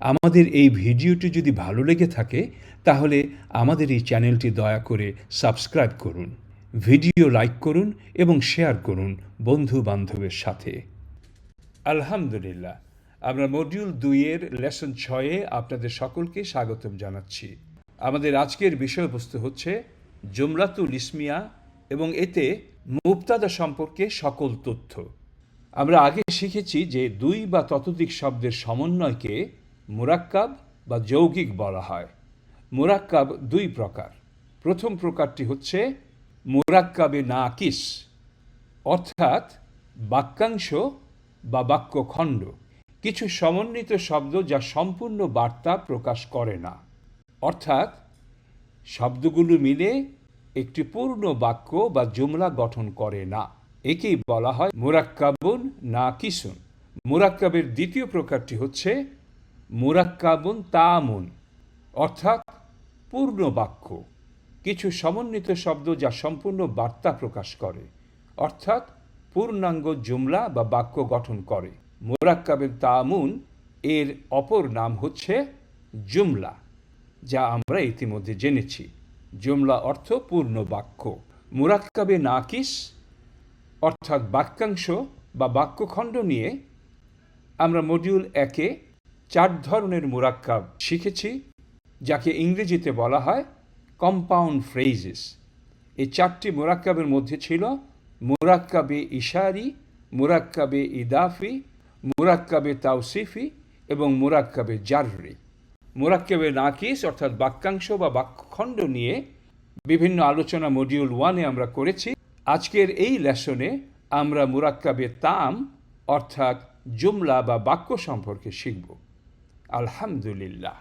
আমাদের এই ভিডিওটি যদি ভালো লেগে থাকে, তাহলে আমাদের এই চ্যানেলটি দয়া করে সাবস্ক্রাইব করুন, ভিডিও লাইক করুন এবং শেয়ার করুন বন্ধু বান্ধবের সাথে। আলহামদুলিল্লাহ, আমরা মডিউল দুইয়ের লেসন ছয়ে আপনাদের সকলকে স্বাগতম জানাচ্ছি। আমাদের আজকের বিষয়বস্তু হচ্ছে জুমলাতুল ইসমিয়া এবং এতে মুক্তাদা সম্পর্কে সকল তথ্য। আমরা আগে শিখেছি যে দুই বা ততোধিক শব্দের সমন্বয়কে মুরাক্কাব বা যৌগিক বলা হয়। মুরাক্কাব দুই প্রকার। প্রথম প্রকারটি হচ্ছে মুরাক্কাবে নাকিস, অর্থাৎ বাক্যাংশ বা বাক্যখণ্ড, কিছু সমন্বিত শব্দ যা সম্পূর্ণ বার্তা প্রকাশ করে না। অর্থাৎ শব্দগুলো মিলে একটি পূর্ণ বাক্য বা জুমলা গঠন করে না। একেই বলা হয় মুরাক্কাবুন না কিসুন মুরাক্কাবের দ্বিতীয় প্রকারটি হচ্ছে মুরাক্কাবুন তামুন, অর্থাৎ পূর্ণ বাক্য, কিছু সমন্বিত শব্দ যা সম্পূর্ণ বার্তা প্রকাশ করে, অর্থাৎ পূর্ণাঙ্গ জুমলা বা বাক্য গঠন করে। মোরাক্কাবের তামুন এর অপর নাম হচ্ছে জুমলা, যা আমরা ইতিমধ্যে জেনেছি। জুমলা অর্থ পূর্ণ বাক্য। মুরাক্কাবে নাকিস, অর্থাৎ বাক্যাংশ বা বাক্যখণ্ড নিয়ে আমরা মডিউল একে চার ধরনের মুরাক্কাব শিখেছি, যাকে ইংরেজিতে বলা হয় কম্পাউন্ড ফ্রেজেস এই চারটি মুরাক্কাবের মধ্যে ছিল মুরাক্কাবে ইশারি, মুরাক্কাবে ইদাফি, মুরাক্কাবে তাওসিফি এবং মুরাক্কাবে জাররি। মুরাক্কাবে নাকিস অর্থাৎ বাক্যাংশ বা বাক্যখণ্ড নিয়ে বিভিন্ন আলোচনা মডিউল ওয়ানে আমরা করেছি। আজকের এই লেসনে আমরা মুরাক্কাবে তাম অর্থাৎ জুমলা বা বাক্য সম্পর্কে শিখব। আলহামদুলিল্লাহ।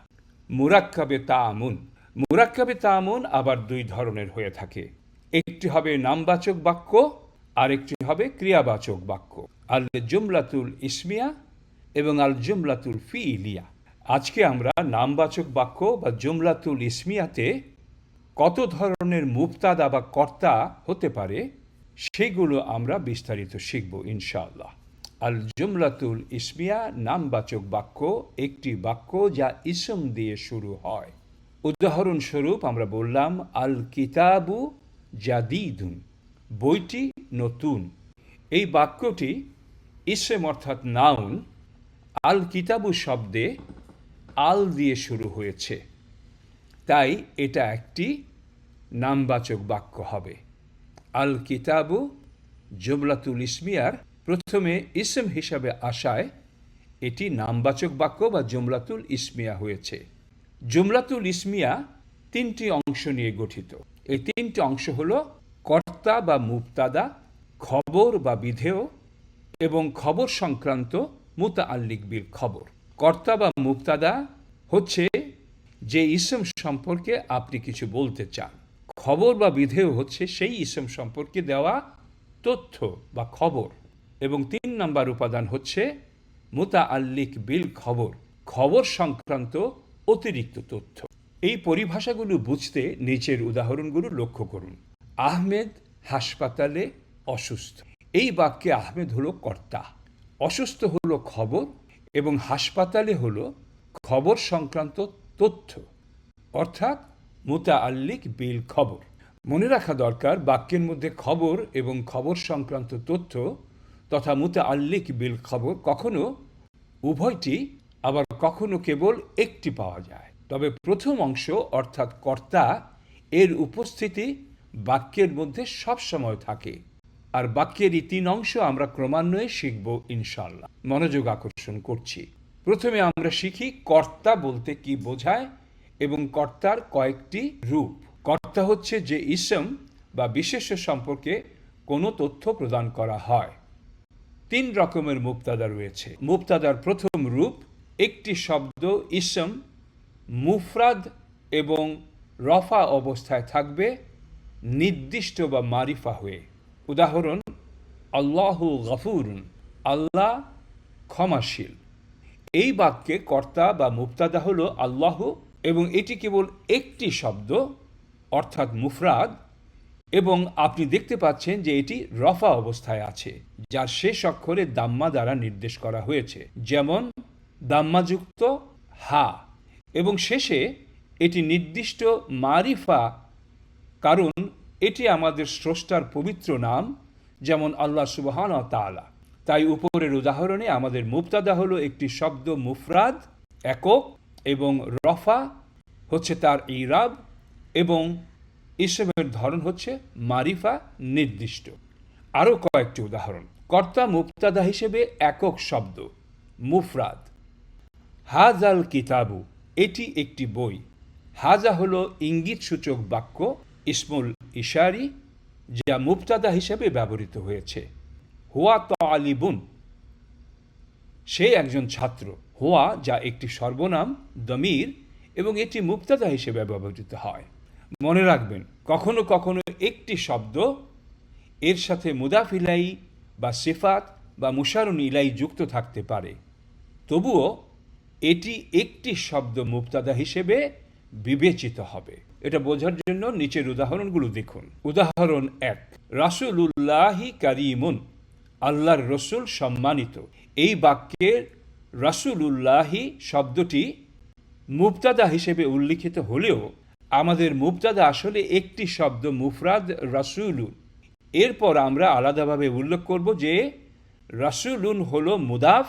মুরাক্কাবে তামুন। মুরাক্কাবে তামুন আবার দুই ধরনের হয়ে থাকে। একটি হবে নামবাচক বাক্য আর একটি হবে ক্রিয়াবাচক বাক্য। আল জুমলাতুল ইসমিয়া এবং আল জুমলাতুল ফি ইলিয়া আজকে আমরা নামবাচক বাক্য বা জুমলাতুল ইসমিয়াতে কত ধরনের মুক্তাদা বা কর্তা হতে পারে, সেগুলো আমরা বিস্তারিত শিখব ইনশাআল্লাহ। আল জুমলাতুল ইসমিয়া নামবাচক বাক্য একটি বাক্য যা ইসম দিয়ে শুরু হয়। উদাহরণস্বরূপ আমরা বললাম আল কিতাবু জাদিদুন, বইটি নতুন। এই বাক্যটি ইসেম অর্থাৎ নাউন আল কিতাবু শব্দে আল দিয়ে শুরু হয়েছে। তাই এটা একটি নামবাচক বাক্য হবে। আল কিতাবু জুমলাতুল ইসমিয়ার প্রথমে ইসম হিসাবে আসায়, এটি নামবাচক বাক্য বা জুমলাতুল ইসমিয়া হয়েছে। জুমলাতুল ইসমিয়া তিনটি অংশ নিয়ে গঠিত। এই তিনটি অংশ হল কর্তা বা মুক্তাদা খবর বা বিধেয় এবং খবর সংক্রান্ত মুতা আল্লিক বিল খবর। কর্তা বা মুক্তাদা হচ্ছে যে ইসম সম্পর্কে আপনি কিছু বলতে চান। খবর বা বিধেয় হচ্ছে সেই ইসম সম্পর্কে দেওয়া তথ্য বা খবর। এবং তিন নম্বর উপাদান হচ্ছে মুতা আল্লিক বিল খবর খবর সংক্রান্ত অতিরিক্ত তথ্য। এই পরিভাষাগুলো বুঝতে নিচের উদাহরণগুলো লক্ষ্য করুন। আহমেদ হাসপাতালে অসুস্থ। এই বাক্যে আহমেদ হলো কর্তা, অসুস্থ হলো খবর এবং হাসপাতালে হলো খবর সংক্রান্ত তথ্য, অর্থাৎ মুতা আল্লিক বিল খবর। মনে রাখা দরকার বাক্যের মধ্যে খবর এবং খবর সংক্রান্ত তথ্য তথা মুতা আল্লিক বিল খবর কখনো, উভয়টি আবার কখনো কেবল একটি পাওয়া যায়। তবে প্রথম অংশ অর্থাৎ কর্তা, এর উপস্থিতি বাক্যের মধ্যে সবসময় থাকে। আর বাক্যের এই তিন অংশ আমরা ক্রমান্বয়ে শিখব ইনশাল্লাহ মনোযোগ আকর্ষণ করছি। প্রথমে আমরা শিখি কর্তা বলতে কি বোঝায় এবং কর্তার কয়েকটি রূপ। কর্তা হচ্ছে যে ইসম বা বিশেষ্য সম্পর্কে কোনো তথ্য প্রদান করা হয়। তিন রকমের মুক্তাদা রয়েছে। মুক্তাদার প্রথম রূপ, একটি শব্দ, ইসম, মুফরাদ এবং রফা অবস্থায় থাকবে, নির্দিষ্ট বা মারিফা হয়ে। উদাহরণ, আল্লাহ গফুরুন, আল্লাহ ক্ষমাশীল। এই বাক্যে কর্তা বা মুক্তাদা হল আল্লাহ এবং এটি কেবল একটি শব্দ, অর্থাৎ মুফরাদ এবং আপনি দেখতে পাচ্ছেন যে এটি রফা অবস্থায় আছে, যার শেষ অক্ষরে দাম্মা দ্বারা নির্দেশ করা হয়েছে, যেমন দাম্মাযুক্ত হা, এবং শেষে এটি নির্দিষ্ট মারিফা, কারণ এটি আমাদের স্রষ্টার পবিত্র নাম, যেমন আল্লাহ সুবহান তাআলা। তাই উপরের উদাহরণে আমাদের মুফতাদা হলো একটি শব্দ মুফরাদ, একক, এবং রফা হচ্ছে তার ইরাব, এবং ইসমের ধরন হচ্ছে মারিফা নির্দিষ্ট। আরও কয়েকটি উদাহরণ। কর্তা মুক্তাদা হিসেবে একক শব্দ, মুফরাদ। হাজাল কিতাবু, এটি একটি বই। হাজা হল ইঙ্গিত সূচক বাক্য, ইসমুল ইশারি, যা মুক্তাদা হিসেবে ব্যবহৃত হয়েছে। হুয়া ত আলিবুন সে একজন ছাত্র। হুয়া, যা একটি সর্বনাম, দমির, এবং এটি মুক্তাদা হিসেবে ব্যবহৃত হয়। মনে রাখবেন, কখনো কখনো একটি শব্দ এর সাথে মুদাফিলাই বা সিফাত বা মুশারুন ইলাই যুক্ত থাকতে পারে। তবুও এটি একটি শব্দ মুক্তাদা হিসেবে বিবেচিত হবে। এটা বোঝার জন্য নিচের উদাহরণগুলো দেখুন। উদাহরণ এক, রাসুলুল্লাহি কারিমুন, আল্লাহর রসুল সম্মানিত। এই বাক্যের রাসুলুল্লাহি শব্দটি মুক্তাদা হিসেবে উল্লিখিত হলেও আমাদের মুক্তাদা আসলে একটি শব্দ, মুফরাদ রাসুলুন। এরপর আমরা আলাদাভাবে উল্লেখ করব যে, রাসুলুন হল মুদাফ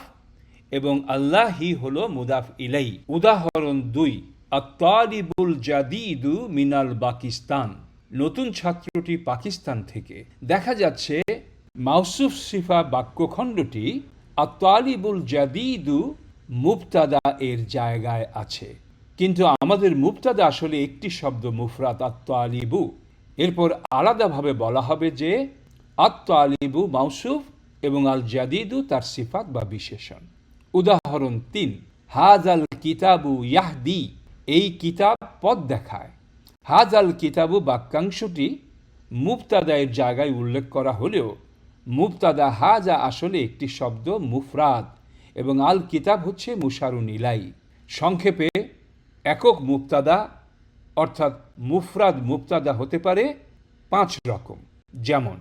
এবং আল্লাহি হল মুদাফ ইলাই। উদাহরণ দুই, আত্তালিবুল জাদিদু মিনাল পাকিস্তান। নতুন ছাত্রটি পাকিস্তান থেকে। দেখা যাচ্ছে, মাউসুফ সিফা বাক্যখণ্ডটি আত্তালিবুল জাদিদু মুবতাদা এর জায়গায় আছে। কিন্তু আমাদের মুবতাদা আসলে একটি শব্দ মুফরাত আত্মালিবু এরপর আলাদাভাবে বলা হবে যে আত্মালিবু মাউসুফ এবং আল জাদিদু তার সিফাত বা বিশেষণ। উদাহরণ তিন হাজ আল কিতাবু ইয়াহদি, এই কিতাব পথ দেখায়। হাজ আল কিতাবু বাক্যাংশটি মুবতাদায়ের জায়গায় উল্লেখ করা হলেও, মুবতাদা হাজা আসলে একটি শব্দ, মুফরাদ, এবং আল কিতাব হচ্ছে মুশারুন ইলাই। সংক্ষেপে একক মুক্তাদা অর্থাৎ মুফরাদ মুক্তাদা হতে পারে পাঁচ রকম। যেমন,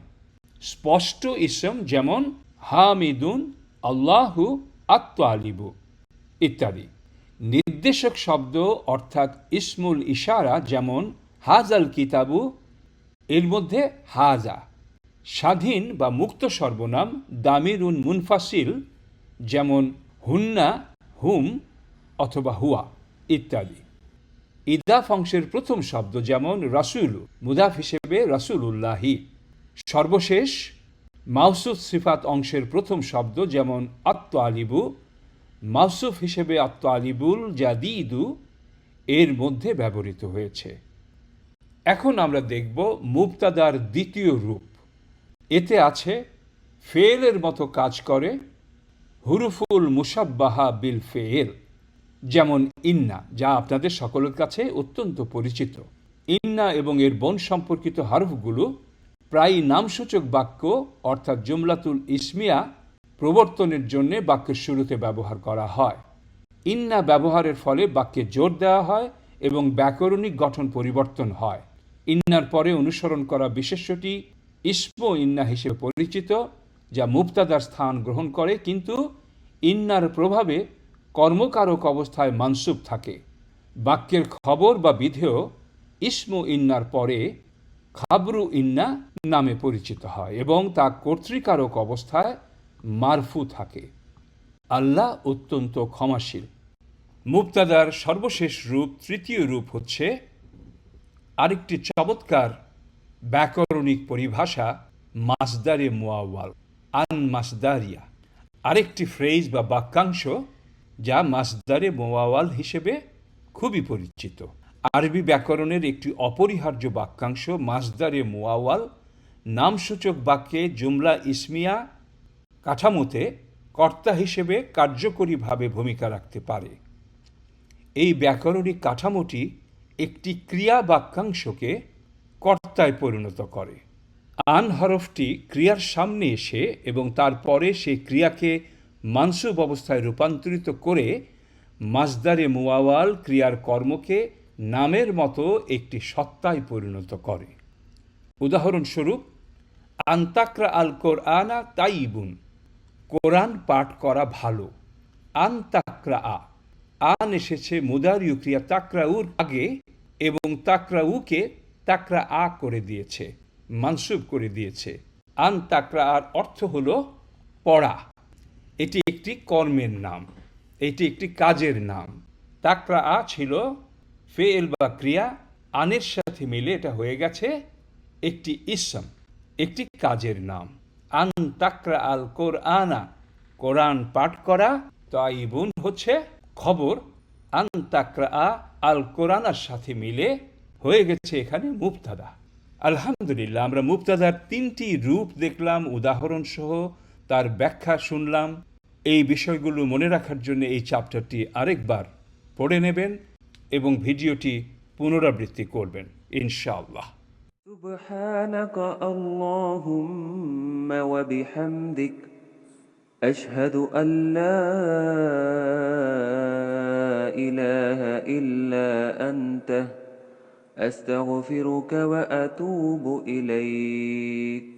স্পষ্ট ইসম যেমন, হামিদুন, আল্লাহু আত্মালিবু ইত্যাদি। নির্দেশক শব্দ অর্থাৎ ইসমুল ইশারা যেমন হাজাল কিতাবু, এর মধ্যে হাজা। স্বাধীন বা মুক্ত সর্বনাম, দামিরুন মুনফাসিল যেমন, হুন্না, হুম অথবা হুয়া। ইত্যাদি। ইদাফ অংশের প্রথম শব্দ যেমন রাসুল, মুদাফ হিসেবে রাসুলুল্লাহি। সর্বশেষ মাউসুফ সিফাত অংশের প্রথম শব্দ যেমন আত্ম আলিবু মাউসুফ হিসেবে আত্ম আলিবুল জাদিদু এর মধ্যে ব্যবহৃত হয়েছে। এখন আমরা দেখব মুবতাদার দ্বিতীয় রূপ। এতে আছে ফেলের মতো কাজ করে হুরুফুল মুসাব্বাহা বিল ফেল যেমন ইন্না, যা আপনাদের সকলের কাছে অত্যন্ত পরিচিত। ইন্না এবং এর বন সম্পর্কিত হারফগুলো প্রায় নামসূচক বাক্য, অর্থাৎ জুমলাতুল ইসমিয়া, প্রবর্তনের জন্য বাক্যের শুরুতে ব্যবহার করা হয়। ইন্না ব্যবহারের ফলে বাক্যে জোর দেওয়া হয় এবং ব্যাকরণিক গঠন পরিবর্তন হয়। ইন্নার পরে অনুসরণ করা বিশেষ্যটি ইস্ম ইন্না হিসেবে পরিচিত, যা মুক্তাদার স্থান গ্রহণ করে, কিন্তু ইন্নার প্রভাবে কর্মকারক অবস্থায় মানসুব থাকে। বাক্যের খবর বা বিধেয় ইস্ম ইন্নার পরে খাবরু ইন্না নামে পরিচিত হয় এবং তা কর্তৃকারক অবস্থায় মারফু থাকে। আল্লাহ অত্যন্ত ক্ষমাশীল। মুক্তাদার সর্বশেষ রূপ তৃতীয় রূপ হচ্ছে আরেকটি চমৎকার ব্যাকরণিক পরিভাষা, মাসদারে মোয়াওয়াল আন মাসদারিয়া। আরেকটি ফ্রেজ বা বাক্যাংশ যা মাসদারে মোয়াওয়াল হিসেবে খুবই পরিচিত। আরবি ব্যাকরণের একটি অপরিহার্য বাক্যাংশ মাসদারে মোয়াওয়াল, নামসূচক বাক্যে জুমলা ইসমিয়া কাঠামোতে কর্তা হিসেবে কার্যকরীভাবে ভূমিকা রাখতে পারে। এই ব্যাকরণিক কাঠামোটি একটি ক্রিয়া বাক্যাংশকে কর্তায় পরিণত করে। আন হরফটি ক্রিয়ার সামনে এসে এবং তারপরে সেই ক্রিয়াকে মানসুব অবস্থায় রূপান্তরিত করে মাজদারে মুয়াওয়াল ক্রিয়ার কর্মকে নামের মতো একটি সত্তায় পরিণত করে। উদাহরণস্বরূপ, আন্তাকরা আল কোরআনা তাইবুন কোরআন পাঠ করা ভালো। আন্তাকরা আ, আন এসেছে মুদারিউ ক্রিয়া তাকরাউর আগে এবং তাকরাউকে তাকরা আ করে দিয়েছে, মানসুব করে দিয়েছে। আন তাকরা আর অর্থ হল পড়া। এটি একটি কর্মের নাম, এটি একটি কাজের নাম। তাকরা আ ছিল ফেল বা ক্রিয়া, আনের সাথে মিলে এটা হয়ে গেছে একটি ইসম, একটি কাজের নাম। আন তাকরা আল কোরআনা, কোরআন পাঠ করা, তাইবুন হচ্ছে খবর। আন তাকরা আ আল কোরআনার সাথে মিলে হয়ে গেছে এখানে মুক্তাদা আলহামদুলিল্লাহ, আমরা মুক্তাদার তিনটি রূপ দেখলাম উদাহরণ সহ তার ব্যাখ্যা শুনলাম। এই বিষয়গুলো মনে রাখার জন্য এই চ্যাপ্টারটি আরেকবার পড়ে নেবেন এবং ভিডিওটি পুনরাবৃত্তি করবেন ইনশাআল্লাহ سبحانك اللهم وبحمدك أشهد أن لا إله إلا أنت أستغفرك وأتوب إليك